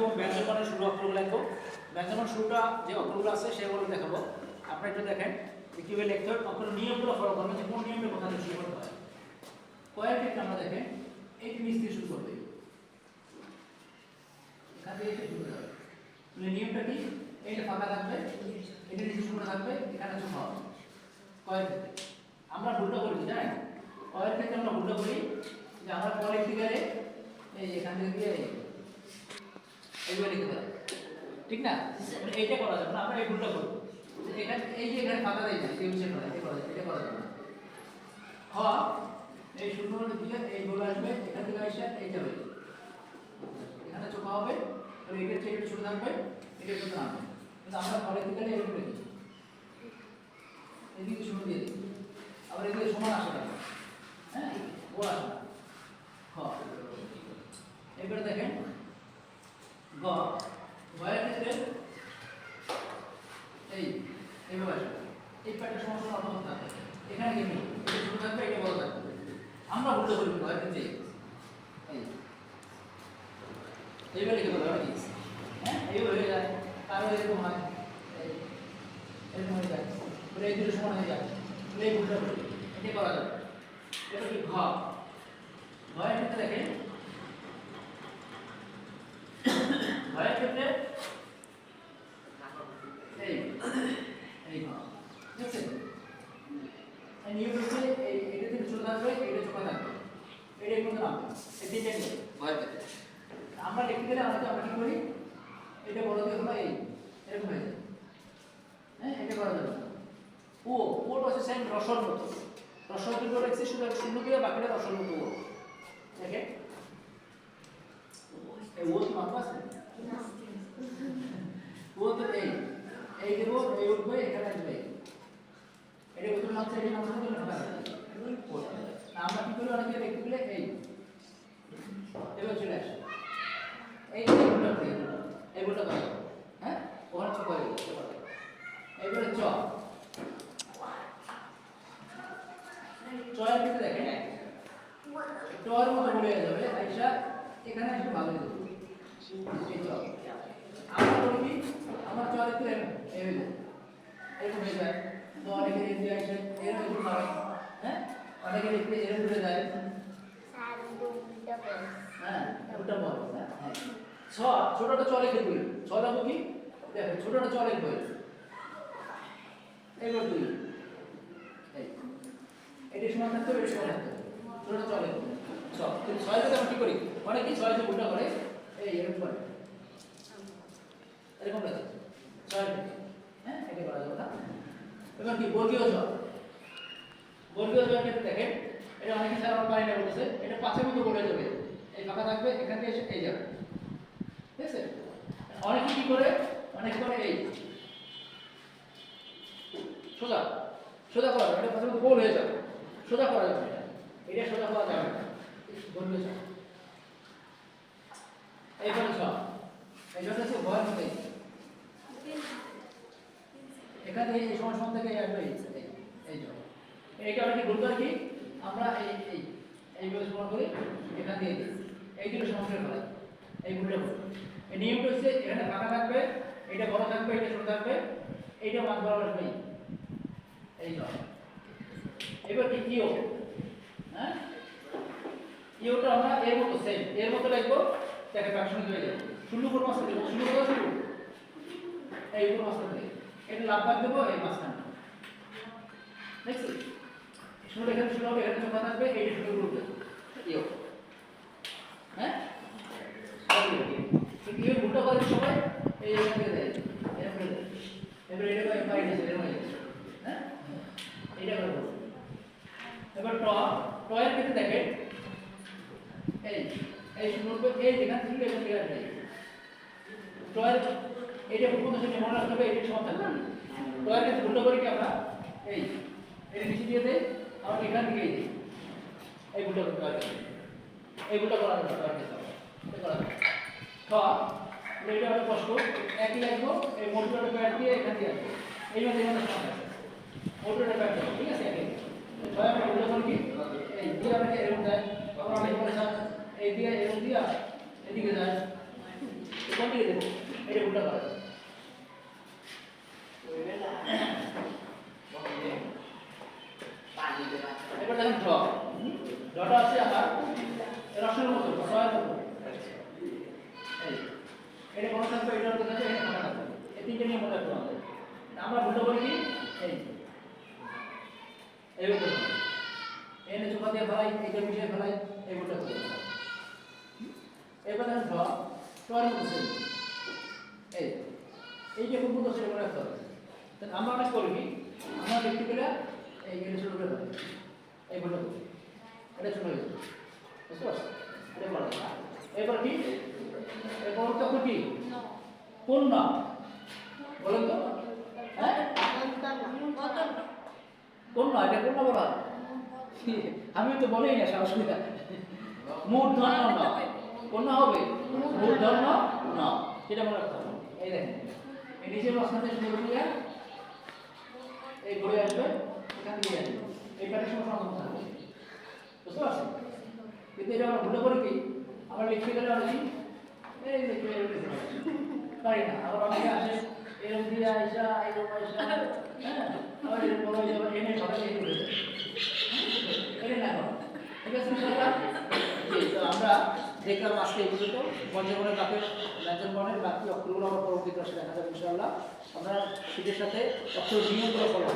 দেখো ব্যঞ্জনবর্ণের শুরু অক্ষরগুলো লিখব ব্যঞ্জনবর্ণ শুরুটা যে অক্ষরগুলো আছে সেগুলো দেখাবো। আপনারা একটু দেখেন যে কীভাবে লিখতে হয় অক্ষর নিয়মগুলো ফলো করবেন যে কোন নিয়মটা কোথা থেকে শুরু করতে হয়। ক্ষেত্রে আমরা দেখেন, এই নিচ দিয়ে শুরু করবে। এখান থেকে এটা শুরু তাহলে নিয়মটা কি? এইটা ফাঁকা থাকবে, এটা নিচে শুরু থাকবে, এখানে ছোট হবে। কয়ের ক্ষেত্রে আমরা ভুলটা করি জানেন? কয়ের ক্ষেত্রে আমরা ভুলটা করি যে আমরা ক লিখতে গেলে এই এখান থেকে দিয়ে এই এইগুলো লিখতে পারি ঠিক না? মানে এইটা করা যাবে না, আমরা এই ভুলটা করব। এখানে এই যে এখানে ফাঁকা দেয় না কেউ সেটা করা এটা করা যাবে, এটা করা যাবে না। এই শূন্য দিয়ে এই গোল আসবে, এখান থেকে এসে এই যাবে। এখানে চোখা হবে, তাহলে এটা থেকে একটু ছোট থাকবে এটা একটু নামবে। কিন্তু আমরা পরে দিকে এরকম রেখে এদিকে শূন্য দিয়ে দিই। আবার এদিকে সমান আসে না। হ্যাঁ? গোল আসে না। খ এবারে দেখেন গ। এই এই এখানে কি থাকবে আমরা করি এই। হ্যাঁ এইভাবে হয়ে যায়। এরকম হয়। এরকম হয়ে যায়। যায় এটা করা যাবে। এটা কি ঘ ঘয়ের ক্ষেত্রে দেখেন ঘয়ের ক্ষেত্রে এই এই ঘ ঠিক আছে এই নিয়ম হচ্ছে এই এটা থেকে ছোট থাকবে এটা ছোট থাকবে এই তিনটা আমরা লিখতে গেলে আমরা আমরা কি করি এটা বড় দিয়ে হলো এই এরকম হয়ে যায় হ্যাঁ এটা করা যাবে ও ওটা হচ্ছে সেম রসর মতো রসর কিন্তু লিখছি শুধু শূন্য দিয়ে বাকিটা রসর মতো ও দেখেন ও তো মাত্রা আছে ও তো এই দেবো এই উঠবে এখানে আসবে এটা কত মাত্রা এই মাত্রা দিলে হবে আমরা কি করি অনেকে লিখতে গেলে এই এবার চলে আসে এই যে ভুলটা করি এই ভুলটা করি হ্যাঁ ওখানে ছোট হয়ে গেছে এবারে চ চয়ের ক্ষেত্রে দেখেন টর মতো বলে যাবে আইসা এখানে একটু ভালো হয়ে আমরা কি আমার চর একটু যায় এরকম হয়ে যায়। তো অনেকে দেখতে এরকম একটু হয় হ্যাঁ? অনেকে দেখতে এরকম ঘুরে যায়। হ্যাঁ ওটা বল। হ্যাঁ ছ, ছোটটা চলে খেলবে ছ দাবো কি? দেখো চলে খেলবে এবার দুই। এটি সমান থাকতে হবে সমান থাকতে হবে। ছোটটা চলে ছ কি করি? অনেক ছয় উল্টা করে, এই এরকম করে। এরকম লাগে ছয় হ্যাঁ এটা করা যাবে না। এবার কি, বর্গীয় জ বর্গীয় জয়ের ক্ষেত্রে দেখেন, এটা অনেকে স্যার আমার পারি না এটা পাঁচের মতো বলে যাবে। এই ফাঁকা থাকবে, এখান থেকে এসে এই যাবে। ঠিক আছে? অনেকে কি করে? অনেকে করে এই। সোজা। সোজা করা যাবে এটা মতো গোল হয়ে যাবে। সোজা করা যাবে এটা সোজা করা যাবে না। বলবে সব এইখানে সব। এই জন্য হচ্ছে ভয়ের মধ্যে এখানে এই সমান সমান থেকে আসবে এই এই এই জন্য এইটা অনেকে ভুল করে কি? আমরা এই এই এইভাবে সমান করি, এখান দিয়ে দিই এই দুটো সমান করে এই ভুল। এই নিয়মটা হচ্ছে এখানে ফাঁকা থাকবে, এটা বড় থাকবে, এটা ছোট থাকবে, এইটা মাছ বরাবর আসবে এই। এই জন্য এবার কি ইও হ্যাঁ? ইওটা আমরা এর মতো সেম এর মতো লিখব। দেখে প্রাকশনিক হয়ে যাবে। শূন্য কোন মাছ দেবো শূন্য কোথাও শুরু এই উপর দেবো এটা লাভ বাদ দেবো, এই দেখছি শুরু এখানে হবে এখানে থাকবে হ্যাঁ? এই দেয় এবার এটা হয়ে হ্যাঁ এবার ট ক্ষেত্রে দেখেন। এই এই করবে এই যেখান থেকে এখান থেকে আসবে টয়ের এইটা প্রথম থেকে মনে রাখতে হবে, এইটা সমান থাকবে টয়ের ক্ষেত্রে ভুলটা করি কি আমরা, এই এটা নিচে দিয়ে দেই, আবার এখান থেকে এই এই ভুলটা করতে হবে এই ভুলটা করা যাবে টয়ের ক্ষেত্রে এটা করা যাবে। এটা অনেক কষ্ট একই লাগবো এই মোটরটা প্যাড দিয়ে এখান দিয়ে আসবে এইভাবে এখানে সমান আছে। মোটরটা প্যাড ঠিক আছে? একই ছয় আমরা ভুলটা করি কি? এই দিয়ে আমাকে এরকম অনেক পরে এই দিয়া এদিকে যায় এটা উল্টা এবার আছে আমার রসের মতো এই এটা কোনো থাকবে এটা কোনো থাকবে এই তিনটে নিয়ে মনে আমরা ভুলটা করি কি এই এই। এনে চোখা দিয়ে ফেলাই এইটা মিশিয়ে ফেলাই এই ভুলটা এবার মতো ছিল। এই এই যে ছিল মনে রাখতে হবে তাহলে আমরা অনেক করি কি? আমরা দেখতে গেলে এই এটা ছোট করে ফেলি এই ভুলটা এটা ছোট হয়ে যাবে। বুঝতে পারছ? বলা যায় কি? এরপর তখন কি? কোন না? বলেন তো। হ্যাঁ? কোন না? এটা কোন না বলা? আমি তো বলেই না অসুবিধা মূর্ধন্য না। কোন না হবে মূর্ধন্য না। সেটা মনে রাখতে হবে। এই দেখেন, এই নিচের মাঝখানে শুরু এই ঘুরে আসবে, এখান থেকে আসবে। এই প্যাটের সময় সমাধান থাকবে বুঝতে পারছেন? কিন্তু এটা আমরা ভুলে করি কি? আমরা লিখতে গেলে আমরা কি এই লিখতে গেলে পারি না। আবার অনেকে আসে, এরকম দিয়ে আইসা এরকম আইসা হ্যাঁ হয়ে আমরা দেখলাম আজকে এগুলো পর্যন্ত পঞ্চগড়ের বাকি ল্যাঞ্চন বনের বাকি অক্ষরগুলো আমরা পরবর্তী ক্লাসে দেখা যাবে ইনশাআল্লাহ। আমরা শীতের সাথে অক্ষর নিয়মগুলো ফলো